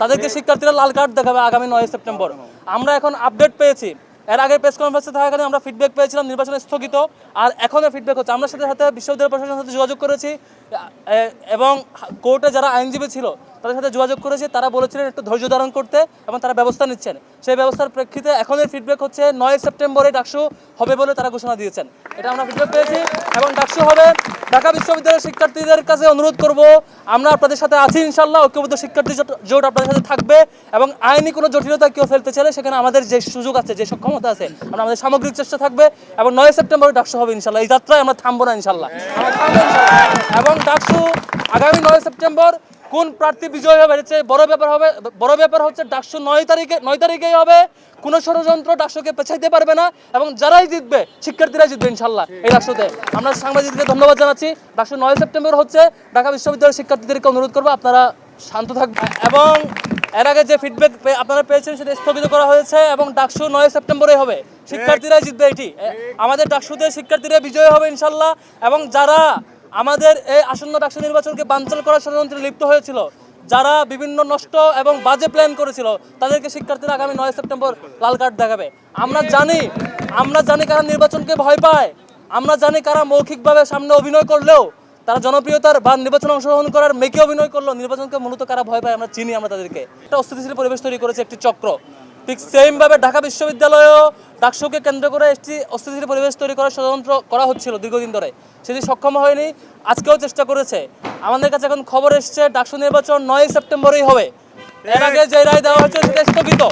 তাদেরকে শিক্ষার্থীরা লাল কার্ড দেখাবে আগামী নয় সেপ্টেম্বর। আমরা এখন আপডেট পেয়েছি। এর আগে প্রেস কনফারেন্সে থাকাকালীন আমরা ফিডব্যাক পেয়েছিলাম নির্বাচন স্থগিত। আর এখনও ফিডব্যাক হচ্ছে। আমরা সাথে সাথে বিশ্ববিদ্যালয় প্রশাসনের সাথে যোগাযোগ করেছি। এবং কোর্টে যারা আইনজীবী ছিল তাদের সাথে যোগাযোগ করেছি। তারা বলেছিলেন একটু ধৈর্য ধারণ করতে এবং তারা ব্যবস্থা নিচ্ছেন। সেই ব্যবস্থার প্রেক্ষিতে এখনের ফিডব্যাক হচ্ছে। নয় সেপ্টেম্বরে ডাকসু হবে বলে তারা ঘোষণা দিয়েছেন। এটা আমরা ফিডব্যাক পেয়েছি এবং ডাকসু হবে ঢাকা বিশ্ববিদ্যালয়ের শিক্ষার্থীদের কাছে অনুরোধ করব, আমরা আপনাদের সাথে আছি ইনশাল্লাহ ঐক্যবদ্ধ শিক্ষার্থী জোট- আপনাদের সাথে থাকবে এবং আইনি কোনো জটিলতা কেউ ফেলতে চাইলে সেখানে আমাদের যে সুযোগ আছে, যে সক্ষমতা আছে, আমরা আমাদের সামগ্রিক চেষ্টা থাকবে এবং নয় সেপ্টেম্বরে ডাকসু হবে ইনশাল্লাহ এই যাত্রায় আমরা থামবো না ইনশাল্লাহ। এবং ডাকসু আগামী নয় সেপ্টেম্বর কোন প্রার্থী বিজয় হবে? বড় ব্যাপার হবে, বড় ব্যাপার হচ্ছে ডাকসু নয় তারিখে, নয় তারিখেই হবে। কোনো ষড়যন্ত্র ডাকসুকে পেছাইতে পারবে না এবং যারাই জিতবে, শিক্ষার্থীরাই জিতবে ইনশাল্লাহ এই ডাকসুতে। আমরা সাংবাদিকদের ধন্যবাদ জানাচ্ছি। ডাকসু নয় সেপ্টেম্বর হচ্ছে ঢাকা বিশ্ববিদ্যালয়ের শিক্ষার্থীদেরকে অনুরোধ করব, আপনারা শান্ত থাকবেন। এবং এর আগে যে ফিডব্যাক আপনারা পেয়েছেন সেটা স্থগিত করা হয়েছে এবং ডাকসু নয় সেপ্টেম্বরে হবে। শিক্ষার্থীরাই জিতবে এটি। আমাদের ডাকসুতে শিক্ষার্থীরা বিজয় হবে ইনশাল্লাহ এবং যারা আমাদের এই আসন্ন ডাকসু নির্বাচনকে বাঞ্চল করার ষড়যন্ত্রে লিপ্ত হয়েছিল। যারা বিভিন্ন নষ্ট এবং বাজে প্ল্যান করেছিল, তাদেরকে শিক্ষার্থীরা আগামী নয় সেপ্টেম্বর লাল কার্ড দেখাবে। আমরা জানি আমরা জানি কারা নির্বাচনকে ভয় পায়। আমরা জানি কারা মৌখিকভাবে সামনে অভিনয় করলেও তারা জনপ্রিয়তার বা নির্বাচনে অংশগ্রহণ করার মেকে অভিনয় করল নির্বাচনকে মূলত কারা ভয় পায় আমরা চিনি আমরা তাদেরকে। একটা অস্থিতিশীল পরিবেশ তৈরি করেছে একটি চক্র। ঠিক সেম ভাবে ঢাকা বিশ্ববিদ্যালয়েও ডাকসুকে কেন্দ্র করে একটি অস্থিতিশীল পরিবেশ তৈরি করার ষড়যন্ত্র করা হচ্ছিল দীর্ঘদিন ধরে। সেটি সক্ষম হয়নি, আজকেও চেষ্টা করেছে। আমাদের কাছে এখন খবর এসছে, ডাকসু নির্বাচন নয় সেপ্টেম্বরেই হবে। এর আগে যে রায় দেওয়া হয়েছে সেটা স্থগিত।